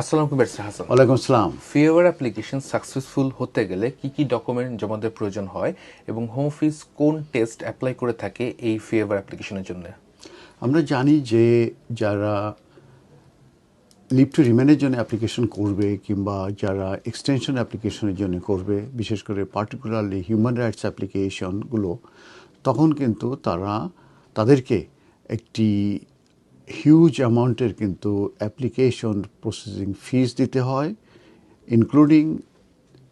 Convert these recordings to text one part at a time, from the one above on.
আসসালামু আলাইকুম হাসান। ওয়ালাইকুম আসসালাম। ফিওভার অ্যাপ্লিকেশন সাকসেসফুল হতে গেলে কি কি ডকুমেন্ট জমাদের প্রয়োজন হয় এবং হোম অফিস কোন টেস্ট অ্যাপ্লাই করে থাকে এই ফিওভার অ্যাপ্লিকেশনের জন্য? আমরা জানি যে যারা লিভ টু রিমেনের জন্য অ্যাপ্লিকেশন করবে কিংবা যারা এক্সটেনশন অ্যাপ্লিকেশনের জন্য করবে বিশেষ করে পার্টিকুলারলি হিউম্যান রাইটস অ্যাপ্লিকেশনগুলো তখন কিন্তু তারা তাদেরকে একটি হিউজ অ্যামাউন্টের কিন্তু অ্যাপ্লিকেশন প্রসেসিং ফিস দিতে হয় ইনক্লুডিং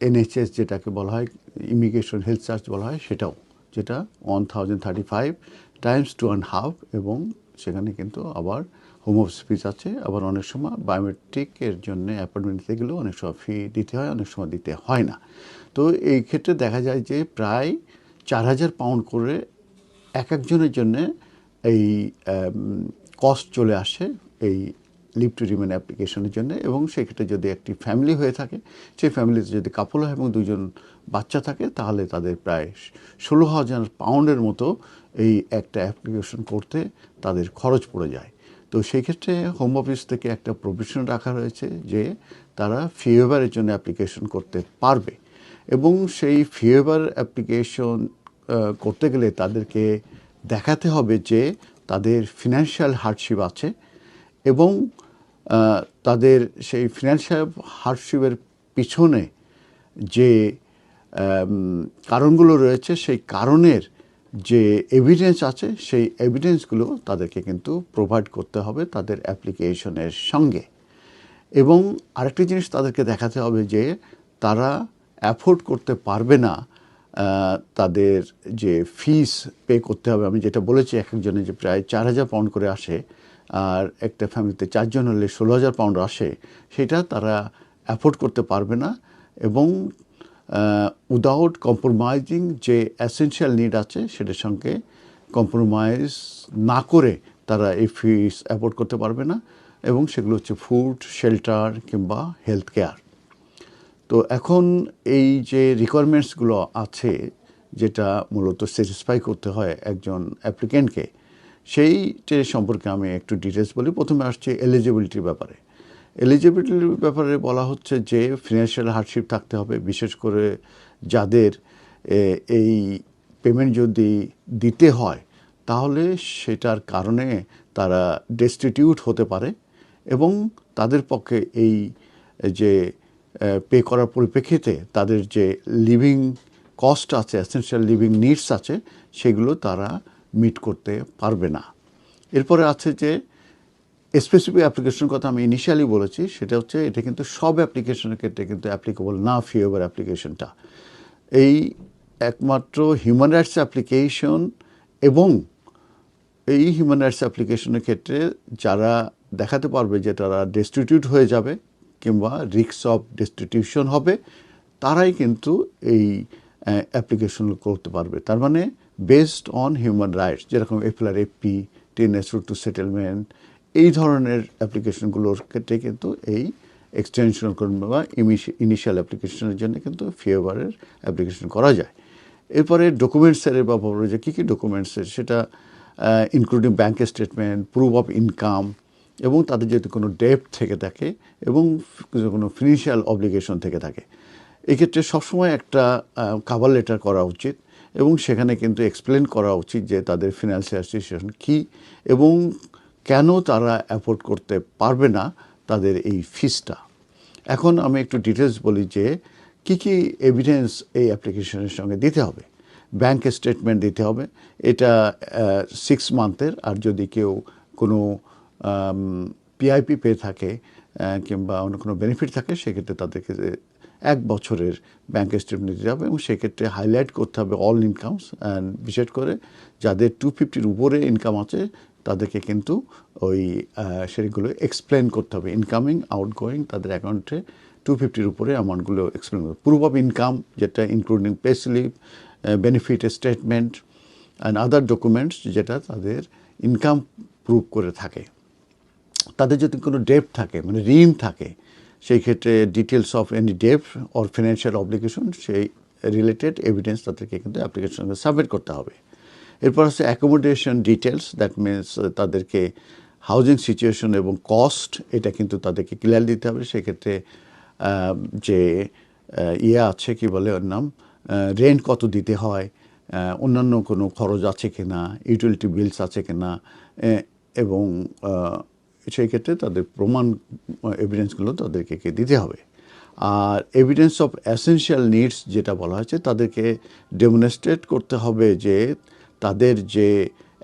এনএইচএস যেটাকে বলা হয় ইমিগ্রেশন হেলথ চার্জ বলা হয়, সেটাও, যেটা one thousand thirty five times two and half এবং সেখানে কিন্তু আবার হোম অফিস ফিস আছে, আবার অনেক সময় বায়োমেট্রিকের জন্য অ্যাপয়েন্টমেন্ট দিতে গেলেও অনেক সময় ফি দিতে হয়, অনেক সময় দিতে হয় না। তো এই ক্ষেত্রে দেখা যায় যে প্রায় চার হাজার পাউন্ড করে এক একজনের জন্যে এই কস্ট চলে আসে এই লিভ টু রিমেন অ্যাপ্লিকেশনের জন্য এবং সেক্ষেত্রে যদি একটি ফ্যামিলি হয়ে থাকে, সেই ফ্যামিলিতে যদি কাপল হয় এবং দুজন বাচ্চা থাকে, তাহলে তাদের প্রায় ষোলো হাজার পাউন্ডের মতো এই একটা অ্যাপ্লিকেশন করতে তাদের খরচ পড়ে যায়। তো সেই ক্ষেত্রে হোম অফিস থেকে একটা প্রভিশন রাখা রয়েছে যে তারা ফিওভারের জন্য অ্যাপ্লিকেশন করতে পারবে এবং সেই ফিওভার অ্যাপ্লিকেশন করতে গেলে তাদেরকে দেখাতে হবে যে তাদের ফিনান্সিয়াল হার্ডশিপ আছে এবং তাদের সেই ফিনান্সিয়াল হার্ডশিপের পিছনে যে কারণগুলো রয়েছে, সেই কারণের যে এভিডেন্স আছে, সেই এভিডেন্সগুলো তাদেরকে কিন্তু প্রোভাইড করতে হবে তাদের অ্যাপ্লিকেশনের সঙ্গে। এবং আরেকটি জিনিস তাদেরকে দেখাতে হবে যে, তারা অ্যাফোর্ড করতে পারবে না তাদের যে ফিস পে করতে হবে, আমি যেটা বলেছি এক একজনে যে প্রায় চার হাজার পাউন্ড করে আসে, আর একটা ফ্যামিলিতে চারজন হলে ষোলো হাজার পাউন্ড আসে, সেটা তারা অ্যাফোর্ড করতে পারবে না এবং উইদাউট কম্প্রোমাইজিং যে অ্যাসেনশিয়াল নিড আছে, সেটার সঙ্গে কম্প্রোমাইজ না করে তারা এই ফিস অ্যাফোর্ড করতে পারবে না এবং সেগুলো হচ্ছে ফুড শেল্টার কিংবা হেলথ কেয়ার তো এখন এই যে রিকোয়ারমেন্টসগুলো আছে, যেটা মূলত স্যাটিসফাই করতে হয় একজন অ্যাপ্লিকেন্টকে সেইটার সম্পর্কে আমি একটু ডিটেলস বলি। প্রথমে আসছে এলিজিবিলিটির ব্যাপারে। এলিজিবিলিটির ব্যাপারে বলা হচ্ছে যে ফিনান্সিয়াল হার্ডশিপ থাকতে হবে, বিশেষ করে যাদের এই পেমেন্ট যদি দিতে হয়, তাহলে সেটার কারণে তারা ডেস্টিটিউট হতে পারে এবং তাদের পক্ষে এই, যে পে করার পরিপ্রেক্ষিতে তাদের যে লিভিং কস্ট আছে এসেনশিয়াল লিভিং নিডস আছে, সেগুলো তারা মিট করতে পারবে না। এরপরে আছে যে স্পেসিফিক অ্যাপ্লিকেশনের কথা আমি ইনিশিয়ালি বলেছি, সেটা হচ্ছে এটা কিন্তু সব অ্যাপ্লিকেশনের ক্ষেত্রে কিন্তু অ্যাপ্লিকেবল না ফিওভার অ্যাপ্লিকেশনটা এই একমাত্র হিউম্যান রাইটস অ্যাপ্লিকেশন এবং এই হিউম্যান রাইটস অ্যাপ্লিকেশনের ক্ষেত্রে যারা দেখাতে পারবে যে তারা ডেস্টিটিউট হয়ে যাবে কিংবা রিক্স অফ ডেস্টিটিউশন হবে, তারাই কিন্তু এই অ্যাপ্লিকেশন করতে পারবে। তার মানে বেসড অন হিউম্যান রাইটস যেরকম এফএলআর এফপি টেনেস রুট টু সেটেলমেন্ট এই ধরনের অ্যাপ্লিকেশনগুলোর ক্ষেত্রে কিন্তু এই এক্সটেনশন বা ইনিশিয়াল অ্যাপ্লিকেশনের জন্য কিন্তু ফিওভারের অ্যাপ্লিকেশন করা যায়। এরপরে ডকুমেন্টসের ব্যাপারে যে কী কী ডকুমেন্টসের সেটা including bank statement proof of income এবং তাদের যদি কোনো ডেপ থেকে থাকে এবং কোনো ফিনান্সিয়াল অব্লিগেশন থেকে থাকে। এক্ষেত্রে সবসময় একটা কাভার লেটার করা উচিত এবং সেখানে কিন্তু এক্সপ্লেন করা উচিত যে তাদের ফিনান্সিয়াল সিচুয়েশন কী এবং কেন তারা অ্যাফোর্ড করতে পারবে না তাদের এই ফিসটা এখন আমি একটু ডিটেলস বলি যে কি কি এভিডেন্স এই অ্যাপ্লিকেশনের সঙ্গে দিতে হবে। ব্যাংক স্টেটমেন্ট দিতে হবে। এটা সিক্স মান্থের আর যদি কেউ কোনো পিআইপি পেয়ে থাকে কিংবা অন্য কোনো বেনিফিট থাকে, সেক্ষেত্রে তাদেরকে এক বছরের ব্যাংক স্টেটমেন্ট দিতে হবে এবং সেক্ষেত্রে হাইলাইট করতে হবে অল ইনকামস অ্যান্ড বিশেষ করে যাদের টু ফিফটির উপরে ইনকাম আছে, তাদেরকে কিন্তু ওই সেগুলো এক্সপ্লেন করতে হবে। ইনকামিং আউটগোয়িং তাদের অ্যাকাউন্টে টু ফিফটির উপরে অ্যামাউন্টগুলো এক্সপ্লেন করবে প্রুফ অফ ইনকাম যেটা including pay slip benefit statement and other documents যেটা তাদের ইনকাম প্রুভ করে থাকে। তাদের যদি কোনো ডেপ থাকে মানে ঋণ থাকে, সেই ক্ষেত্রে details of any debt or financial obligation সেই রিলেটেড এভিডেন্স তাদেরকে কিন্তু অ্যাপ্লিকেশন সাবমিট করতে হবে। এরপর হচ্ছে অ্যাকোমোডেশন ডিটেলস দ্যাট মিনস তাদেরকে হাউজিং সিচুয়েশন এবং কস্ট এটা কিন্তু তাদেরকে ক্লিয়ার দিতে হবে। সেক্ষেত্রে যে ইয়ে আছে, কি বলে ওর নাম? রেন্ট কত দিতে হয়? অন্যান্য কোনো খরচ আছে কি না ইউটিলিটি বিলস আছে কি না এবং সেই ক্ষেত্রে তাদের প্রমাণ এভিডেন্সগুলো তাদেরকে দিতে হবে। আর এভিডেন্স অফ অ্যাসেনশিয়াল নিডস যেটা বলা হয়েছে, তাদেরকে ডেমনস্ট্রেট করতে হবে যে তাদের যে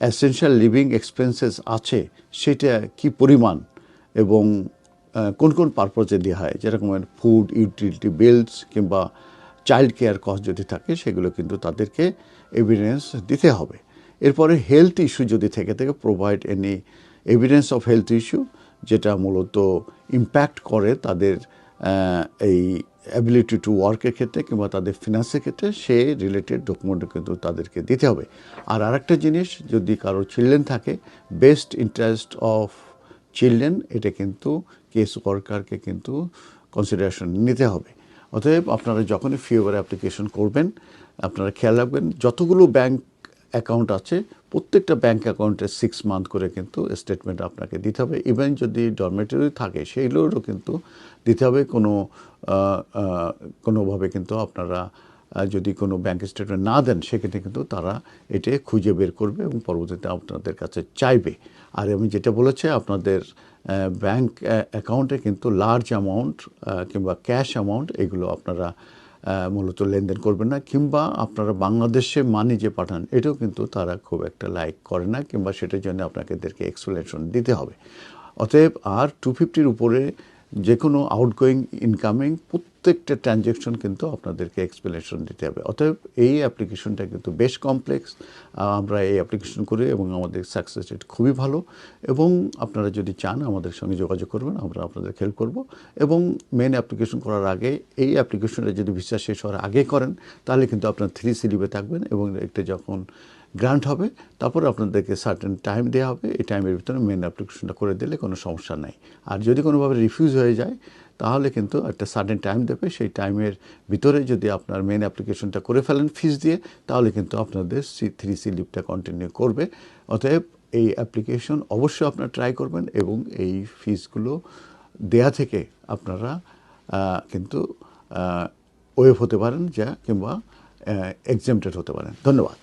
অ্যাসেনশিয়াল লিভিং এক্সপেন্সেস আছে, সেটা কি পরিমাণ এবং কোন কোন পারপজে দেওয়া হয়। যেরকম ফুড ইউটিলিটি বিলস কিংবা চাইল্ড কেয়ার কস্ট যদি থাকে, সেগুলো কিন্তু তাদেরকে এভিডেন্স দিতে হবে। এরপরে হেলথ ইস্যু যদি থেকে থাকে provide any evidence of health issue যেটা মূলত ইম্প্যাক্ট করে তাদের এই অ্যাবিলিটি টু ওয়ার্কের ক্ষেত্রে কিংবা তাদের ফিনান্সের ক্ষেত্রে, সে রিলেটেড ডকুমেন্ট কিন্তু তাদেরকে দিতে হবে। আর আরেকটা জিনিস, যদি কারও চিলড্রেন থাকে বেস্ট ইন্টারেস্ট অফ চিলড্রেন এটা কিন্তু কেস ওয়ার্কারকে কিন্তু কনসিডারেশন নিতে হবে। অতএব আপনারা যখনই ফিওভার অ্যাপ্লিকেশন করবেন, আপনারা খেয়াল রাখবেন, যতগুলো ব্যাংক অ্যাকাউন্ট আছে, প্রত্যেকটা ব্যাংক অ্যাকাউন্টে সিক্স মান্থ করে কিন্তু স্টেটমেন্ট আপনাকে দিতে হবে। ইভেন যদি ডরমেটরি থাকে সেইগুলোরও কিন্তু দিতে হবে। কোনো কোনোভাবে কিন্তু আপনারা যদি কোনো ব্যাংক স্টেটমেন্ট না দেন, সেক্ষেত্রে কিন্তু তারা এটা খুঁজে বের করবে এবং পরবর্তীতে আপনাদের কাছে চাইবে। আর আমি যেটা বলেছি, আপনাদের ব্যাংক অ্যাকাউন্টে কিন্তু লার্জ অ্যামাউন্ট কিংবা ক্যাশ অ্যামাউন্ট এগুলো আপনারা মূলত লেনদেন করবেন না, কিংবা আপনারা বাংলাদেশে মানি যে পাঠান, এটাও কিন্তু তারা খুব একটা লাইক করে না, কিংবা সেটার জন্য আপনাকে এদেরকে এক্সপ্লেনেশন দিতে হবে। অতএব আর টু ফিফটির উপরে যে কোনো আউটগোয়িং ইনকামিং প্রত্যেকটা ট্রানজ্যাকশন কিন্তু আপনাদেরকে এক্সপ্লেনেশন দিতে হবে। অতএব এই অ্যাপ্লিকেশনটা কিন্তু বেশ কমপ্লেক্স আমরা এই অ্যাপ্লিকেশন করি এবং আমাদের সাকসেস রেট খুবই ভালো এবং আপনারা যদি চান আমাদের সঙ্গে যোগাযোগ করবেন, আমরা আপনাদের হেল্প করব এবং মেন অ্যাপ্লিকেশন করার আগে এই অ্যাপ্লিকেশনটা যদি ভিসা শেষ হওয়ার আগে করেন, তাহলে কিন্তু আপনার থ্রি সিলিপে থাকবেন এবং এটা যখন গ্রান্ট হবে, তারপর আপনাদেরকে সার্টেন টাইম দেওয়া হবে, এই টাইমের ভিতরে মেন অ্যাপ্লিকেশনটা করে দিলে কোনো সমস্যা নাই। আর যদি কোনোভাবে রিফিউজ হয়ে যায়, তাহলে কিন্তু একটা সার্টেন টাইম দেবে, সেই টাইমের ভিতরে যদি আপনার মেন অ্যাপ্লিকেশনটা করে ফেলেন ফিস দিয়ে, তাহলে কিন্তু আপনাদের সি থ্রি সি লিপটা কন্টিনিউ করবে। অতএব এই অ্যাপ্লিকেশন অবশ্যই আপনারা ট্রাই করবেন এবং এই ফিসগুলো দেয়া থেকে আপনারা কিন্তু ওয়েভ হতে পারেন যা কিংবা এক্সামটেড হতে পারেন। ধন্যবাদ।